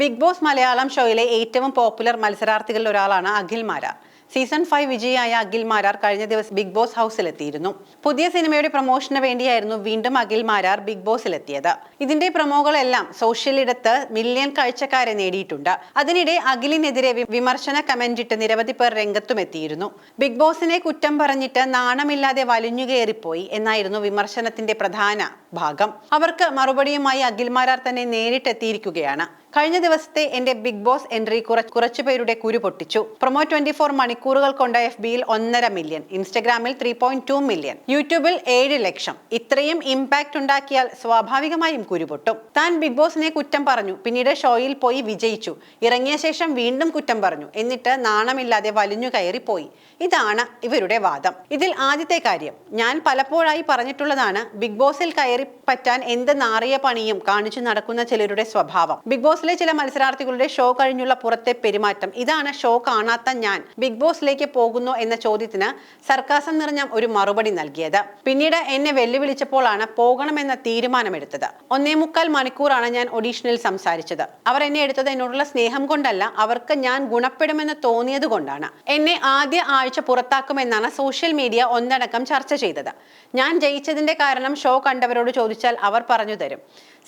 Big boss Malayalam ഷോയിലെ ഏറ്റവും popular മത്സരാർത്ഥികളിൽ ഒരാളാണ് അഖിൽ മാരാർ. സീസൺ ഫൈവ് വിജയിയായ അഖിൽ മാരാർ കഴിഞ്ഞ ദിവസം ബിഗ് ബോസ് ഹൗസിലെത്തിയിരുന്നു. പുതിയ സിനിമയുടെ പ്രൊമോഷന് വേണ്ടിയായിരുന്നു വീണ്ടും അഖിൽ മാരാർ ബിഗ് ബോസിലെത്തിയത്. ഇതിന്റെ പ്രൊമോകളെല്ലാം സോഷ്യൽ ഇടത്ത് മില്യൺ കാഴ്ചക്കാരെ നേടിയിട്ടുണ്ട്. അതിനിടെ അഖിലിനെതിരെ വിമർശന കമന്റ് ഇട്ട് നിരവധി പേർ രംഗത്തും എത്തിയിരുന്നു. ബിഗ് ബോസിനെ കുറ്റം പറഞ്ഞിട്ട് നാണമില്ലാതെ വലിഞ്ഞുകയറിപ്പോയി എന്നായിരുന്നു വിമർശനത്തിന്റെ പ്രധാന ഭാഗം. അവർക്ക് മറുപടിയുമായി അഖിൽമാരാർ തന്നെ നേരിട്ടെത്തിയിരിക്കുകയാണ്. കഴിഞ്ഞ ദിവസത്തെ എന്റെ ബിഗ് ബോസ് എൻട്രി കുറച്ച് പേരുടെ കുരു പൊട്ടിച്ചു. പ്രൊമോ ട്വന്റി ഫോർ മണിക്കൂറുകൾ കൊണ്ട് എഫ് ബിയിൽ ഒന്നര മില്യൺ ഇൻസ്റ്റഗ്രാമിൽ ത്രീ പോയിന്റ് ടു മില്യൺ യൂട്യൂബിൽ ഏഴ് ലക്ഷം. ഇത്രയും ഇമ്പാക്ട് ഉണ്ടാക്കിയാൽ സ്വാഭാവികമായും കുരുപൊട്ടും താൻ ബിഗ് ബോസിനെ കുറ്റം പറഞ്ഞു പിന്നീട് ഷോയിൽ പോയി വിജയിച്ചു. ഇറങ്ങിയ ശേഷം വീണ്ടും കുറ്റം പറഞ്ഞു എന്നിട്ട് നാണമില്ലാതെ വലിഞ്ഞു കയറി പോയി. ഇതാണ് ഇവരുടെ വാദം. ഇതിൽ ആദ്യത്തെ കാര്യം ഞാൻ പലപ്പോഴായി പറഞ്ഞിട്ടുള്ളതാണ് ബിഗ് ബോസിൽ കയറി പറ്റാൻ എന്ത് നാറിയ പണിയും കാണിച്ചു നടക്കുന്ന ചിലരുടെ സ്വഭാവം. ബിഗ് ബോസിലെ ചില മത്സരാർത്ഥികളുടെ ഷോ കഴിഞ്ഞുള്ള പുറത്തെ പെരുമാറ്റം. ഇതാണ് ഷോ കാണാത്ത ഞാൻ. ബിഗ് ബോസിലേക്ക് പോകുന്നു എന്ന ചോദ്യത്തിന് സർക്കാസം നിറഞ്ഞ ഒരു മറുപടി നൽകിയത്. പിന്നീട് എന്നെ വെല്ലുവിളിച്ചപ്പോഴാണ് പോകണമെന്ന തീരുമാനമെടുത്തത്. ഒന്നേ മുക്കാൽ മണിക്കൂറാണ് ഞാൻ ഒഡീഷനിൽ സംസാരിച്ചത്. അവർ എന്നെ എടുത്തത് എന്നോടുള്ള സ്നേഹം കൊണ്ടല്ല അവർക്ക് ഞാൻ ഗുണപ്പെടുമെന്ന് തോന്നിയത് കൊണ്ടാണ്. എന്നെ ആദ്യ ആഴ്ച പുറത്താക്കുമെന്നാണ് സോഷ്യൽ മീഡിയ ഒന്നടക്കം ചർച്ച ചെയ്തത്. ഞാൻ ജയിച്ചതിന്റെ കാരണം ഷോ കണ്ടവരോട് ചോദിച്ചാൽ അവർ പറഞ്ഞു തരും.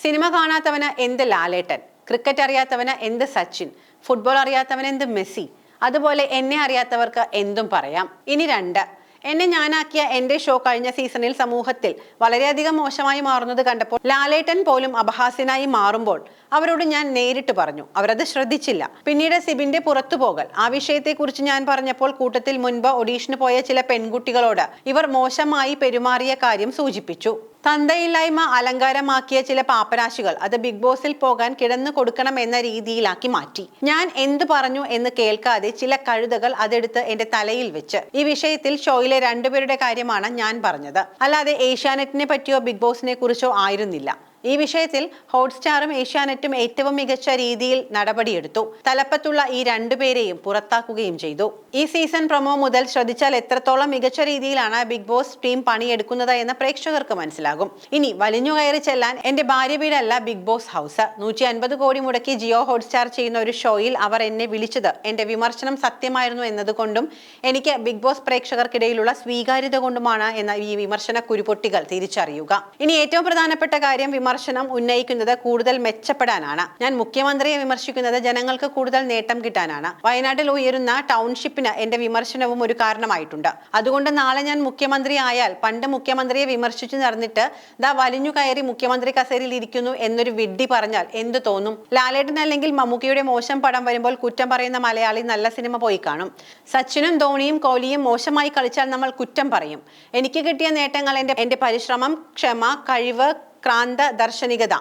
സിനിമ കാണാത്തവന് എന്ത് ലാലേട്ടൻ? ക്രിക്കറ്റ് അറിയാത്തവന് എന്ത് സച്ചിൻ? ഫുട്ബോൾ അറിയാത്തവന് എന്ത് മെസ്സി? അതുപോലെ എന്നെ അറിയാത്തവർക്ക് എന്തും പറയാം. ഇനി രണ്ട്. എന്നെ ഞാനാക്കിയ എന്റെ ഷോ കഴിഞ്ഞ സീസണിൽ സമൂഹത്തിൽ വളരെയധികം മോശമായി മാറുന്നത് കണ്ടപ്പോൾ ലാലേട്ടൻ പോലും അപഹാസ്യനായി മാറുമ്പോൾ അവരോട് ഞാൻ നേരിട്ട് പറഞ്ഞു. അവരത് ശ്രദ്ധിച്ചില്ല. പിന്നീട് സിബിന്റെ പുറത്തു പോകൽ. ആ വിഷയത്തെക്കുറിച്ച് ഞാൻ പറഞ്ഞപ്പോൾ കൂട്ടത്തിൽ മുൻപ് ഒഡീഷന് പോയ ചില പെൺകുട്ടികളോട് ഇവർ മോശമായി പെരുമാറിയ കാര്യം സൂചിപ്പിച്ചു. തന്തയില്ലായ്മ അലങ്കാരമാക്കിയ ചില പാപ്പരാശികൾ അത് ബിഗ് ബോസിൽ പോകാൻ കിടന്നു കൊടുക്കണം എന്ന രീതിയിലാക്കി മാറ്റി. ഞാൻ എന്തു പറഞ്ഞു എന്ന് കേൾക്കാതെ ചില കഴുതകൾ അതെടുത്ത് എന്റെ തലയിൽ വെച്ച്. ഈ വിഷയത്തിൽ ഷോയിലെ രണ്ടുപേരുടെ കാര്യമാണ് ഞാൻ പറഞ്ഞത്. അല്ലാതെ ഏഷ്യാനെറ്റിനെ പറ്റിയോ ബിഗ് ബോസിനെ കുറിച്ചോ ആയിരുന്നില്ല. ഈ വിഷയത്തിൽ ഹോട്ട്സ്റ്റാറും ഏഷ്യാനെറ്റും ഏറ്റവും മികച്ച രീതിയിൽ നടപടിയെടുത്തു. തലപ്പത്തുള്ള ഈ രണ്ടുപേരെയും പുറത്താക്കുകയും ചെയ്തു. ഈ സീസൺ പ്രൊമോ മുതൽ ശ്രദ്ധിച്ചാൽ എത്രത്തോളം മികച്ച രീതിയിലാണ് ബിഗ് ബോസ് ടീം പണിയെടുക്കുന്നത് എന്ന് പ്രേക്ഷകർക്ക് മനസ്സിലാകും. ഇനി വലിഞ്ഞു കയറി ചെല്ലാൻ എന്റെ ഭാര്യ വീടല്ല ബിഗ് ബോസ് ഹൗസ്. നൂറ്റി അൻപത് കോടി മുടക്കി ജിയോ ഹോട്ട്സ്റ്റാർ ചെയ്യുന്ന ഒരു ഷോയിൽ അവർ എന്നെ വിളിച്ചത്. എന്റെ വിമർശനം സത്യമായിരുന്നു എന്നതുകൊണ്ടും എനിക്ക് ബിഗ് ബോസ് പ്രേക്ഷകർക്കിടയിലുള്ള സ്വീകാര്യത കൊണ്ടുമാണ് എന്ന ഈ വിമർശന കുരുപൊട്ടികൾ തിരിച്ചറിയുക. ഇനി ഏറ്റവും പ്രധാനപ്പെട്ട കാര്യം വിമർശനം ഉന്നയിക്കുന്നത് കൂടുതൽ മെച്ചപ്പെടാനാണ്. ഞാൻ മുഖ്യമന്ത്രിയെ വിമർശിക്കുന്നത് ജനങ്ങൾക്ക് കൂടുതൽ നേട്ടം കിട്ടാനാണ്. വയനാട്ടിൽ ഉയരുന്ന ടൗൺഷിപ്പിന് എന്റെ വിമർശനവും ഒരു കാരണമായിട്ടുണ്ട്. അതുകൊണ്ട് നാളെ ഞാൻ മുഖ്യമന്ത്രി ആയാൽ പണ്ട് മുഖ്യമന്ത്രിയെ വിമർശിച്ചു നടന്നിട്ട് ദാ വലിഞ്ഞു കയറി മുഖ്യമന്ത്രി കസേരയിൽ ഇരിക്കുന്നു എന്നൊരു വിഡ്ഢി പറഞ്ഞാൽ എന്ത് തോന്നും? ലാലേട്ടൻ അല്ലെങ്കിൽ മമ്മൂക്കിയുടെ മോശം പടം വരുമ്പോൾ കുറ്റം പറയുന്ന മലയാളി നല്ല സിനിമ പോയി കാണും. സച്ചിനും ധോണിയും കോഹ്ലിയും മോശമായി കളിച്ചാൽ നമ്മൾ കുറ്റം പറയും. എനിക്ക് കിട്ടിയ നേട്ടങ്ങൾ എന്റെ പരിശ്രമം ക്ഷമ കഴിവ് ക്രാന്ത ദർശനികത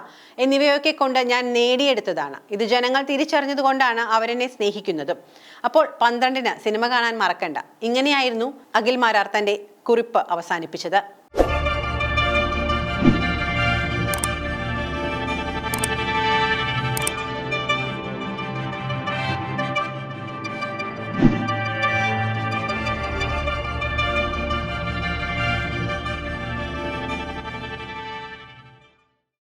എന്നിവയൊക്കെ കൊണ്ട് ഞാൻ നേടിയെടുത്തതാണ്. ഇത് ജനങ്ങൾ തിരിച്ചറിഞ്ഞതുകൊണ്ടാണ് അവരെന്നെ സ്നേഹിക്കുന്നതും. അപ്പോൾ പന്ത്രണ്ടിന് സിനിമ കാണാൻ മറക്കണ്ട. ഇങ്ങനെയായിരുന്നു അഖിൽ മാരാർ തന്റെ കുറിപ്പ് അവസാനിപ്പിച്ചത്.